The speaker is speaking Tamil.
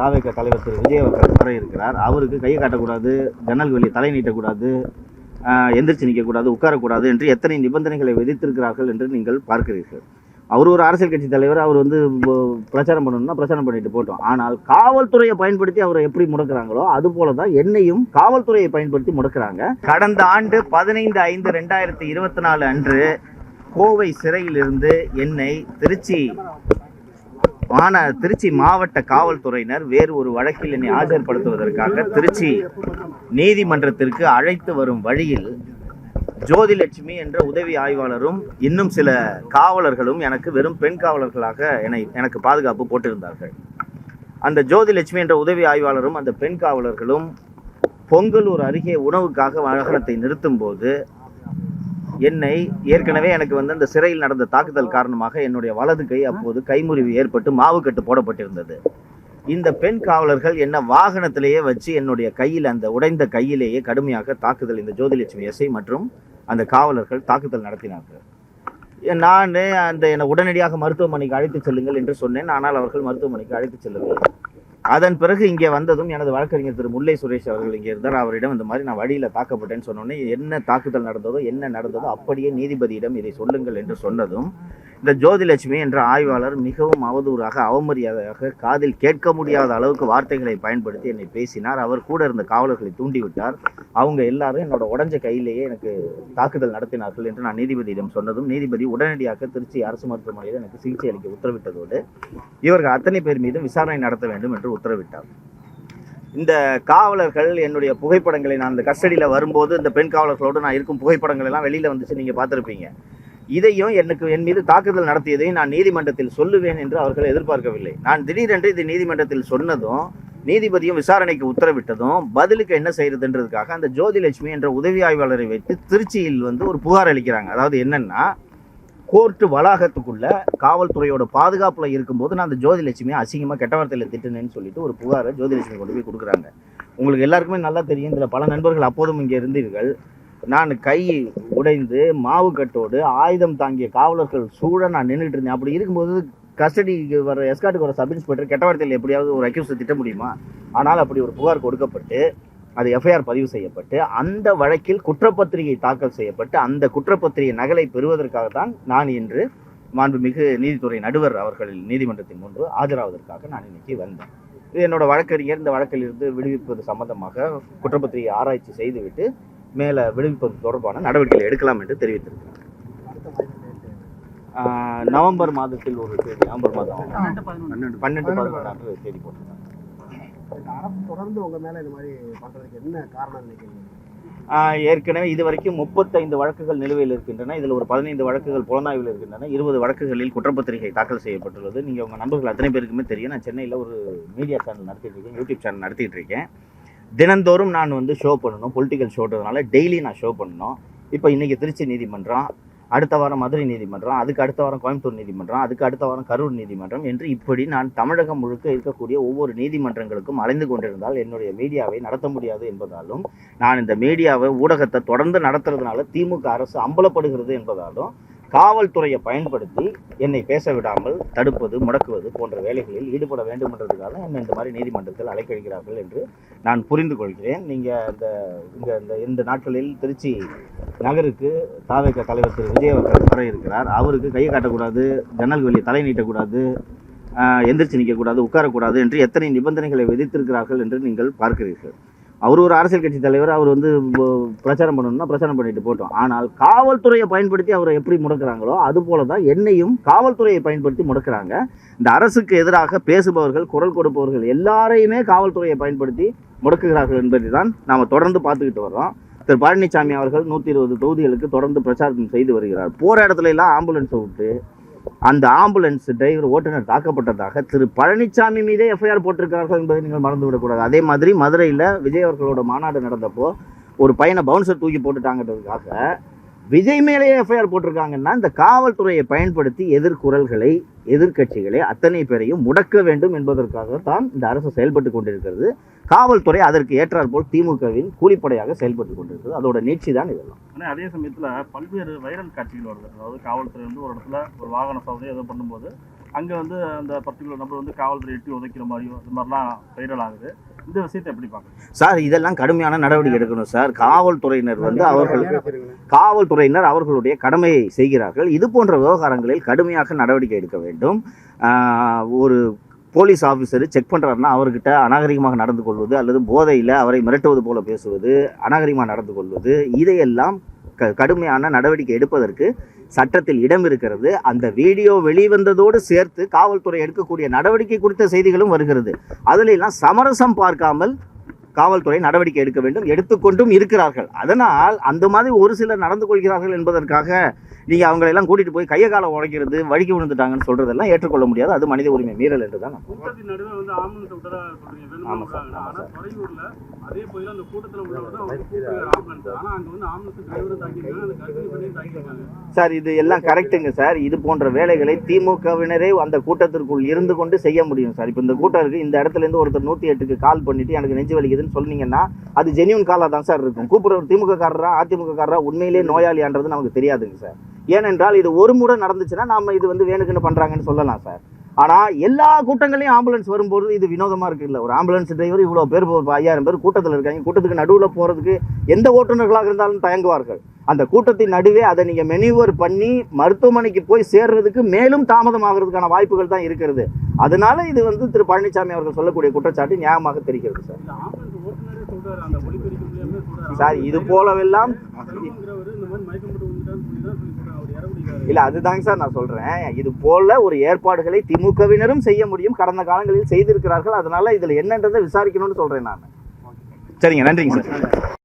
தாவேக தலைவர் திரு விஜய் அவர்கள் வர இருக்கிறார். அவருக்கு கையை காட்டக்கூடாது ஜன்னல் வெளியே தலை நீட்டக்கூடாது எந்திரிச்சு நிற்கக்கூடாது உட்காரக்கூடாது என்று எத்தனை நிபந்தனைகளை விதித்திருக்கிறார்கள் என்று நீங்கள் பார்க்கிறீர்கள். அவர் ஒரு அரசியல் கட்சி தலைவர் அவர் வந்து பிரச்சாரம் பண்ணணும்னா பிரச்சாரம் பண்ணிட்டு போட்டோம் ஆனால் காவல்துறையை பயன்படுத்தி அவரை எப்படி முடக்கிறாங்களோ அது போல தான் என்னையும் காவல்துறையை பயன்படுத்தி முடக்கிறாங்க. கடந்த ஆண்டு பதினைந்து ஐந்து ரெண்டாயிரத்தி இருபத்தி நாலு அன்று கோவை சிறையிலிருந்து என்னை திருச்சி மாந திருச்சி மாவட்ட காவல்துறையினர் வேறு ஒரு வழக்கில் என்னை ஆஜர்படுத்துவதற்காக திருச்சி நீதிமன்றத்திற்கு அழைத்து வரும் வழியில் ஜோதிலட்சுமி என்ற உதவி ஆய்வாளரும் இன்னும் சில காவலர்களும் எனக்கு வெறும் பெண் காவலர்களாக என்னை எனக்கு பாதுகாப்பு போட்டிருந்தார்கள். அந்த ஜோதிலட்சுமி என்ற உதவி ஆய்வாளரும் அந்த பெண் காவலர்களும் பொங்கலூர் அருகே உணவுக்காக வாகனத்தை நிறுத்தும் போது என்னை ஏற்கனவே எனக்கு வந்து அந்த சிறையில் நடந்த தாக்குதல் காரணமாக என்னுடைய வலது கை அப்போது கைமுறிவு ஏற்பட்டு மாவுக்கட்டு போடப்பட்டிருந்தது. இந்த பெண் காவலர்கள் என்ன வாகனத்திலேயே வச்சு என்னுடைய கையில் அந்த உடைந்த கையிலேயே கடுமையாக தாக்குதல் இந்த ஜோதிலட்சுமி எஸ்ஐ மற்றும் அந்த காவலர்கள் தாக்குதல் நடத்தினார்கள். நான் அந்த என்னை உடனடியாக மருத்துவமனைக்கு அழைத்து செல்லுங்கள் என்று சொன்னேன். ஆனால் அவர்கள் மருத்துவமனைக்கு அழைத்து செல்லவில்லை. அதன் பிறகு இங்கே வந்ததும் எனது வழக்கறிஞர் திரு முல்லை சுரேஷ் அவர்கள் இங்கே இருந்தார். அவரிடம் இந்த மாதிரி நான் வழியில் தாக்கப்பட்டேன்னு சொன்னோன்னே என்ன தாக்குதல் நடந்ததோ என்ன நடந்ததோ அப்படியே நீதிபதியிடம் இதை சொல்லுங்கள் என்று சொன்னதும் இந்த ஜோதிலட்சுமி என்ற ஆய்வாளர் மிகவும் அவதூறாக அவமரியாதையாக காதில் கேட்க முடியாத அளவுக்கு வார்த்தைகளை பயன்படுத்தி என்னை பேசினார். அவர் கூட இருந்த காவலர்களை தூண்டிவிட்டார். அவங்க எல்லாரும் என்னோட உடஞ்ச கையிலேயே எனக்கு தாக்குதல் நடத்தினார்கள் என்று நான் நீதிபதியிடம் சொன்னதும் நீதிபதி உடனடியாக திருச்சி அரசு மருத்துவமனையில் எனக்கு சிகிச்சை அளிக்க உத்தரவிட்டதோடு இவர்கள் அத்தனை பேர் மீதும் விசாரணை நடத்த வேண்டும் என்று உத்தரவிட்டார். இந்த காவலர்கள் என்னுடைய புகைப்படங்களை நான் அந்த கஸ்டடியில் வரும்போது இந்த பெண் காவலர்களோடு நான் இருக்கும் புகைப்படங்கள் எல்லாம் வெளியில் வந்துச்சு நீங்கள் பார்த்துருப்பீங்க. இதையும் எனக்கு என் மீது தாக்குதல் நடத்தியதையும் நான் நீதிமன்றத்தில் சொல்லுவேன் என்று அவர்கள் எதிர்பார்க்கவில்லை. நான் திடீரென்று இது நீதிமன்றத்தில் சொன்னதும் நீதிபதியும் விசாரணைக்கு உத்தரவிட்டதும் பதிலுக்கு என்ன செய்யறதுன்றதுக்காக அந்த ஜோதிலட்சுமி என்ற உதவி ஆய்வாளரை வைத்து திருச்சியில் வந்து ஒரு புகார் அளிக்கிறாங்க. அதாவது என்னன்னா கோர்ட்டு வளாகத்துக்குள்ள காவல்துறையோட பாதுகாப்புல இருக்கும்போது நான் அந்த ஜோதிலட்சுமியை அசிங்கமா கெட்ட வார்த்தையில் திட்டுனேன்னு சொல்லிட்டு ஒரு புகாரை ஜோதிலட்சுமி கொண்டு போய் கொடுக்குறாங்க. உங்களுக்கு எல்லாருக்குமே நல்லா தெரியும். இதுல பல நண்பர்கள் அப்போதும் இங்கே இருந்தீர்கள். நான் கை உடைந்து மாவு கட்டோடு ஆயுதம் தாங்கிய காவலர்கள் சூழ நான் நின்றுட்டு இருந்தேன். அப்படி இருக்கும்போது கஸ்டடிக்கு வர எஸ்காட்டுக்கு வர சப் இன்ஸ்பெக்டர் கெட்ட வார்த்தையில் எப்படியாவது ஒரு அக்யூஸை திட்ட முடியுமா? ஆனால் அப்படி ஒரு புகார் கொடுக்கப்பட்டு அது எஃப்ஐஆர் பதிவு செய்யப்பட்டு அந்த வழக்கில் குற்றப்பத்திரிகை தாக்கல் செய்யப்பட்டு அந்த குற்றப்பத்திரிகை நகலை பெறுவதற்காகத்தான் நான் இன்று மாண்புமிகு நீதித்துறை நடுவர் அவர்கள் நீதிமன்றத்தின் முன்பு ஆஜராவதற்காக நான் இன்னைக்கு வந்தேன். இது என்னோட வழக்கறிஞர். இந்த வழக்கிலிருந்து விடுவிப்பது சம்பந்தமாக குற்றப்பத்திரிகை ஆராய்ச்சி செய்துவிட்டு மேலே விடுவிப்பது தொடர்பான நடவடிக்கைகளை எடுக்கலாம் என்று தெரிவித்திருக்கிறார். ஆஹ் நவம்பர் மாதத்தில் ஒரு தேதி நவம்பர் மாதம் பன்னெண்டு பதினொன்றாம் தேதி போட்டிருக்காங்க. தொடர்ந்து உங்க மேல இந்த மாதிரி பண்றதுக்கு என்ன காரணம் நினைக்கிறீங்க? ஆஹ் ஏற்கனவே இதுவரைக்கும் முப்பத்தைந்து வழக்குகள் நிலுவையில் இருக்கின்றன. இதில் ஒரு பதினைந்து வழக்குகள் புலனாய்வில் இருக்கின்றன. இருபது வழக்குகளில் குற்றப்பத்திரிகை தாக்கல் செய்யப்பட்டுள்ளது. நீங்கள் உங்கள் நண்பர்கள் அத்தனை பேருக்குமே தெரியும். நான் சென்னையில் ஒரு மீடியா சேனல் நடத்திட்டு இருக்கேன் யூடியூப் சேனல் நடத்திட்டு இருக்கேன். தினந்தோறும் நான் வந்து ஷோ பண்ணணும் பொலிட்டிக்கல் ஷோன்றதுனால டெய்லி நான் ஷோ பண்ணணும். இப்போ இன்னைக்கு திருச்சி நீதிமன்றம் அடுத்த வாரம் மதுரை நீதிமன்றம் அதுக்கு அடுத்த வாரம் கோயம்புத்தூர் நீதிமன்றம் அதுக்கு அடுத்த வாரம் கரூர் நீதிமன்றம் என்று இப்படி நான் தமிழகம் முழுக்க இருக்கக்கூடிய ஒவ்வொரு நீதிமன்றங்களுக்கும் அலைந்து கொண்டிருந்தால் என்னுடைய மீடியாவை நடத்த முடியாது என்பதாலும் நான் இந்த மீடியாவை ஊடகத்தை தொடர்ந்து நடத்துறதுனால திமுக அரசு அம்பலப்படுகிறது என்பதாலும் காவல்துறையை பயன்படுத்தி என்னை பேச விடாமல் தடுப்பது முடக்குவது போன்ற வேலைகளில் ஈடுபட வேண்டும் என்றதுக்காக என்னை இந்த மாதிரி நீதிமன்றத்தில் அழைக்கழிக்கிறார்கள் என்று நான் புரிந்து கொள்கிறேன். நீங்கள் இந்த இங்கே இந்த இந்த நாட்களில் திருச்சி நகருக்கு தாவேக தலைவர் திரு விஜய் வர இருக்கிறார். அவருக்கு கையை காட்டக்கூடாது ஜன்னல் வெளியே தலை நீட்டக்கூடாது எந்திரிச்சு நிற்கக்கூடாது உட்காரக்கூடாது என்று எத்தனை நிபந்தனைகளை விதித்திருக்கிறார்கள் என்று நீங்கள் பார்க்கிறீர்கள். அவர் ஒரு அரசியல் கட்சி தலைவர் அவர் வந்து பிரச்சாரம் பண்ணணும்னா பிரச்சாரம் பண்ணிட்டு போட்டோம். ஆனால் காவல்துறையை பயன்படுத்தி அவரை எப்படி முடக்கிறாங்களோ அது போல தான் என்னையும் காவல்துறையை பயன்படுத்தி முடக்கிறாங்க. இந்த அரசுக்கு எதிராக பேசுபவர்கள் குரல் கொடுப்பவர்கள் எல்லாரையுமே காவல்துறையை பயன்படுத்தி முடக்குகிறார்கள் என்பதை தான் நாம் தொடர்ந்து பார்த்துக்கிட்டு வர்றோம். திரு பழனிசாமி அவர்கள் நூற்றி இருபது தொகுதிகளுக்கு தொடர்ந்து பிரச்சாரம் செய்து வருகிறார். போகிற இடத்துல எல்லாம் ஆம்புலன்ஸை விட்டு அந்த ஆம்புலன்ஸ் டிரைவர் ஓட்டுநர் தாக்கப்பட்டதாக திரு பழனிசாமி மீதே எஃப்ஐஆர் போட்டிருக்கிறார்கள் என்பதை நீங்கள் மறந்துவிடக்கூடாது. அதே மாதிரி மதுரையில் விஜய் அவர்களோட மாநாடு நடந்தப்போ ஒரு பையனை பவுன்சர் தூக்கி போட்டுட்டாங்கன்றதுக்காக விஜய் மேலேயே எஃப்ஐஆர் போட்டிருக்காங்கன்னா இந்த காவல்துறையை பயன்படுத்தி எதிர்குரல்களை எதிர்க்கட்சிகளை அத்தனை பேரையும் முடக்க வேண்டும் என்பதற்காக தான் இந்த அரசு செயல்பட்டு கொண்டிருக்கிறது. காவல்துறை அதற்கு ஏற்றாற்போல் திமுகவின் கூலிப்படையாக செயல்பட்டு கொண்டிருக்கிறது. அதோட நீட்சி தான் இதெல்லாம். ஆனால் அதே சமயத்தில் பல்வேறு வைரல் காட்சிகள் வருது. அதாவது காவல்துறை வந்து ஒரு இடத்துல ஒரு வாகன சோதனை ஏதோ பண்ணும்போது அங்கே வந்து அந்த பர்டிகுலர் நபர் வந்து காவல்துறை எட்டி உதைக்கிற மாதிரியோ அது மாதிரிலாம் வைரல் ஆகுது. இந்த விஷயத்தை எப்படி பார்க்குறீங்க சார் இதெல்லாம் கடுமையான நடவடிக்கை எடுக்கணும் சார். காவல்துறையினர் வந்து அவர்கள் காவல்துறையினர் அவர்களுடைய கடமையை செய்கிறார்கள். இது போன்ற விவகாரங்களில் கடுமையாக நடவடிக்கை எடுக்க வேண்டும். ஒரு போலீஸ் ஆஃபீஸர் செக் பண்ணுறாருன்னா அவர்கிட்ட அநாகரிகமாக நடந்து கொள்வது அல்லது போதையில் அவரை மிரட்டுவது போல பேசுவது அநாகரிகமாக நடந்து கொள்வது இதையெல்லாம் க கடுமையான நடவடிக்கை எடுப்பதற்கு சட்டத்தில் இடம் இருக்கிறது. அந்த வீடியோ வெளிவந்ததோடு சேர்த்து காவல்துறை எடுக்கக்கூடிய நடவடிக்கை குறித்த செய்திகளும் வருகிறது. அதுல எல்லாம் சமரசம் பார்க்காமல் காவல்துறை நடவடிக்கை எடுக்க வேண்டும் எடுத்துக்கொண்டும் இருக்கிறார்கள். அதனால் அந்த மாதிரி ஒரு சிலர் நடந்து கொள்கிறார்கள் என்பதற்காக நீங்க அவங்களை எல்லாம் கூட்டிட்டு போய் கைய காலை உடைக்கிறது வழுக்கி விழுந்துட்டாங்கன்னு சொல்றதெல்லாம் ஏற்றுக்கொள்ள முடியாது. அது மனித உரிமை மீறல் என்று தான் நான் கூட்டத்தின் நடுவே வந்து ஆம்புலன்ஸ் விட்டதா சொல்றீங்க? ஆமா சார், இது எல்லாம் கரெக்ட்டுங்க சார். இது போன்ற வேலைகளை திமுகவினரே அந்த கூட்டத்திற்குள் இருந்து கொண்டு செய்ய முடியும் சார். இப்போ இந்த கூட்டம் இருக்கு. இந்த இடத்துல இருந்து ஒருத்தர் நூற்றி எட்டுக்கு கால் பண்ணிட்டு எனக்கு நெஞ்சு வலிக்குதுன்னு சொன்னீங்கன்னா அது ஜெனியூன் காலாக தான் சார் இருக்கும். கூப்பிடுற திமுக காரரா அதிமுக காரரா உண்மையிலே நோயாளியான்றது நமக்கு தெரியாதுங்க சார். ஏனென்றால் இது ஒரு முறை நடந்துச்சுன்னா நாம இது வந்து வேணுக்குன்னு பண்றாங்கன்னு சொல்லலாம் சார். ஆனா எல்லா கூட்டங்களையும் ஆம்புலன்ஸ் வரும்போது இது வினோதமாக இருக்குல்ல. ஒரு ஆம்புலன்ஸ் டிரைவர் இவ்வளோ பேர் ஒரு ஐயாயிரம் பேர் கூட்டத்தில் இருக்காங்க. கூட்டத்துக்கு நடுவில் போகிறதுக்கு எந்த ஓட்டுநர்களாக இருந்தாலும் தயங்குவார்கள். அந்த கூட்டத்தின் நடுவே அதை நீங்க மெனிவர் பண்ணி மருத்துவமனைக்கு போய் சேர்றதுக்கு மேலும் தாமதமாகிறதுக்கான வாய்ப்புகள் தான் இருக்கிறது. அதனால இது வந்து திரு பழனிசாமி அவர்கள் சொல்லக்கூடிய குற்றச்சாட்டு நியாயமாக தெரிகிறது சார். சார் இது போலவெல்லாம் இல்ல அதுதாங்க சார் நான் சொல்றேன். இது போல ஒரு ஏற்பாடுகளை திமுகவினரும் செய்ய முடியும். கடந்த காலங்களில் செய்திருக்கிறார்கள். அதனால இதுல என்னன்றதை விசாரிக்கணும்னு சொல்றேன் நான். சரிங்க நன்றிங்க சார்.